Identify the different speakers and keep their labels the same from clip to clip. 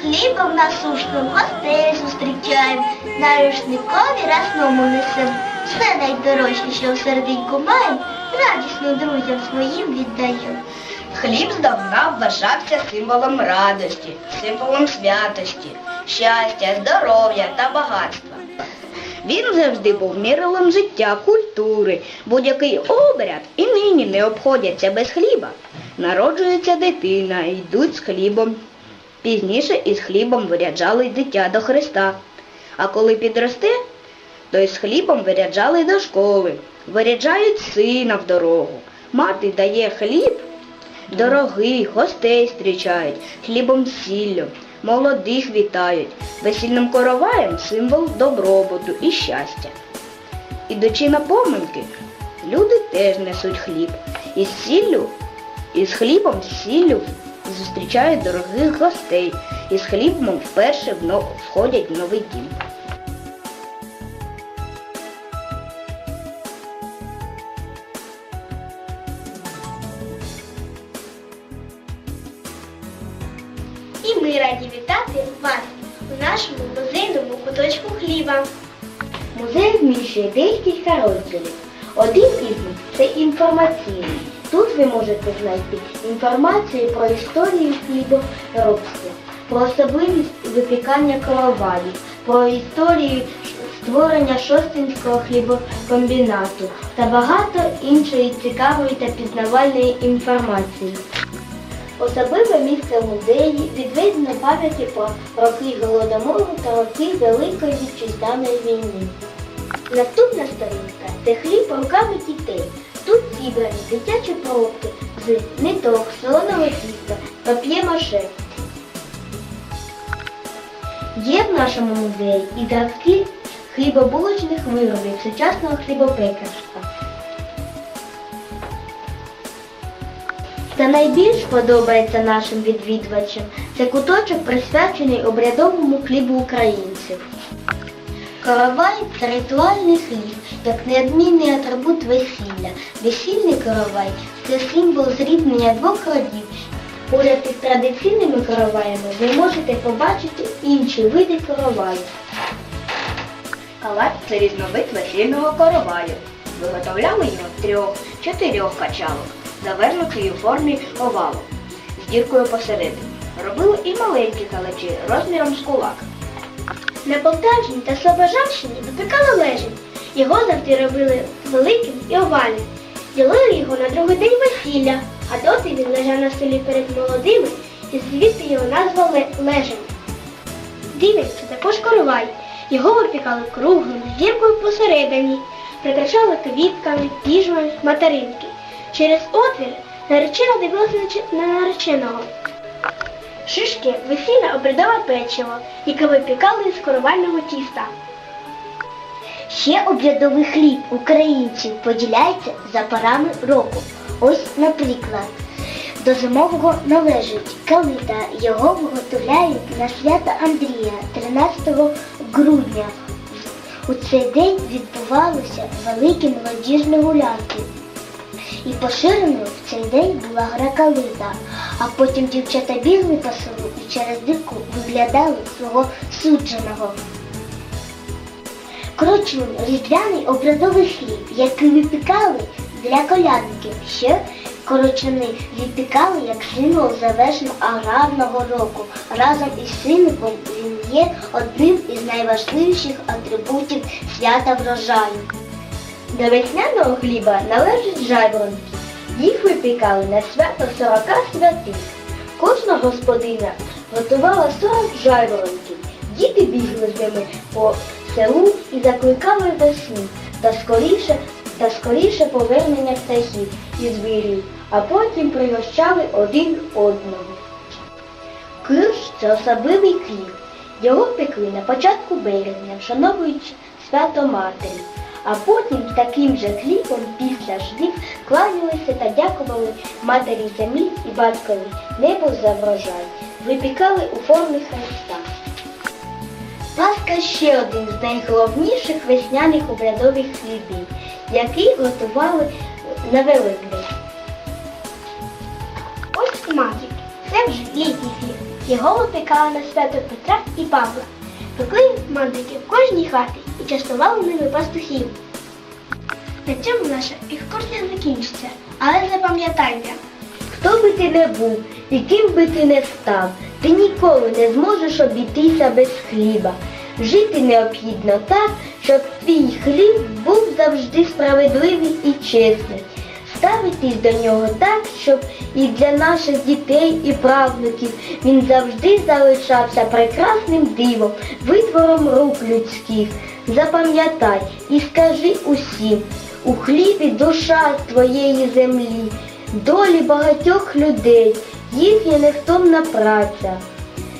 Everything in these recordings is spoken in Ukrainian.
Speaker 1: Хлібом насушним гостей зустрічаємо, на рушникові разному несем. Все найдорожче, що в серденьку маєм, радісно друзям своїм віддаємо.
Speaker 2: Хліб здавна вважався символом радості, символом святості, щастя, здоров'я та багатства. Він завжди був мірилом життя, культури. Будь-який обряд і нині не обходяться без хліба. Народжується дитина, йдуть з хлібом. Пізніше із хлібом виряджали дитя до Христа. А коли підросте, то із хлібом виряджали до школи, виряджають сина в дорогу. Мати дає хліб, дорогий, гостей зустрічають, хлібом сіллю, молодих вітають, весільним короваєм символ добробуту і щастя. Ідучи на поминки, люди теж несуть хліб. Із сіллю, із хлібом сіллю зустрічають дорогих гостей. Із хлібом вперше входять в новий дім.
Speaker 1: І ми раді вітати вас у нашому музейному куточку хліба.
Speaker 3: Музей вміщує декілька розділів. Один із них це інформаційний. Тут ви можете знайти інформацію про історію хліборобства, про особливість випікання короваїв, про історію створення Шостинського хлібокомбінату та багато іншої цікавої та пізнавальної інформації. Особливе місце в музеї відведено пам'яті про роки Голодомору та роки Великої Вітчизняної війни. Наступна сторінка це хліб руками дітей. Тут зібрані дитячі поробки з ниток, солоного тіста, пап'є-маше. Є в нашому музеї і зразки хлібобулочних виробів сучасного хлібопекарства. Та найбільш подобається нашим відвідувачам це куточок присвячений обрядовому хлібу українців.
Speaker 1: Коровай це ритуальний хліб, як неодмінний атрибут весілля. Весільний коровай це символ зріднення двох родів.
Speaker 3: Поряд із традиційними короваями ви можете побачити інші види короваю.
Speaker 2: Калач це різновид весільного короваю. Виготовляли його трьох-чотирьох качалок, завернутої у формі овалу, з діркою посередині. Робили і маленькі калачі розміром з кулак.
Speaker 1: На Полтавщині та Слобожанщині випікали лежень. Його завжди робили великим і овальним. Ділили його на другий день весілля, а доти він лежав на столі перед молодими і звідти його назва ле- лежень. Дивень це також коровай. Його випікали круглим, з діркою посередині, прикрашали квітками, піжмами, материнки. Через отвір наречена дивилася на нареченого. Шишки весілля обрядове печиво, яке випікали із коровального тіста.
Speaker 3: Ще обрядовий хліб українців поділяється за парами року. Ось, наприклад, до зимового належить калита. Його виготовляють на свято Андрія 13 грудня. У цей день відбувалися великі молодіжні гулянки. І поширеною в цей день була гра калита, а потім дівчата бігли по селу і через дирку виглядали свого судженого. Крочун різдвяний обрядовий хліб, який випікали для колядників. Ще корочуни випікали як символ завершення аграрного року. Разом із символом він є одним із найважливіших атрибутів свята врожаю.
Speaker 1: До весняного хліба належать жайворонки. Їх випікали на свято 40 святих. Кожна господиня готувала 40 жайворонків. Діти бігли з ними по селу і закликали весну та скоріше, та скоріше повернення птахів і звірів, а потім пригощали один одного. Кирш це особливий хліб. Його пекли на початку березня, вшановуючи свято Матері. А потім таким же хлібом після жнив кланялися та дякували матері землі і батькові небо за врожай. Випікали у формі Христа. Пасха ще один з найголовніших весняних обрядових хлібів, який готували на Великдень. Ось смаків. Це вже літній хліб. Його випікали на свято Петра і Павла. Пекли мандики в кожній хаті частували ними пастухів. На цьому наша екскурсія закінчиться. Але запам'ятайте,
Speaker 3: Хто би ти не був і ким би ти не став, ти ніколи не зможеш обійтися без хліба. Жити необхідно так, щоб твій хліб був завжди справедливий і чесний. Ставитись до нього так, щоб і для наших дітей і правнуків він завжди залишався прекрасним дивом, витвором рук людських. Запам'ятай і скажи усім, у хлібі душа твоєї землі, долі багатьох людей, їхня невтомна праця.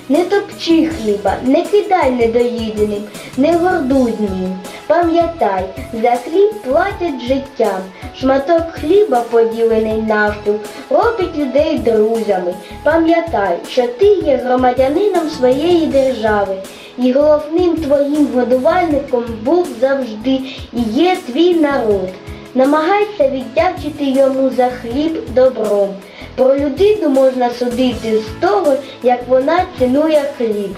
Speaker 3: Не топчи хліба, не кидай недоїденим, не гордуй ним. Пам'ятай, за хліб платять життям. Шматок хліба, поділений навпіл, робить людей друзями. Пам'ятай, що ти є громадянином своєї держави, і головним твоїм годувальником був завжди і є твій народ. Намагайся віддячити йому за хліб добром. Про людину можна судити з того, як вона цінує хліб.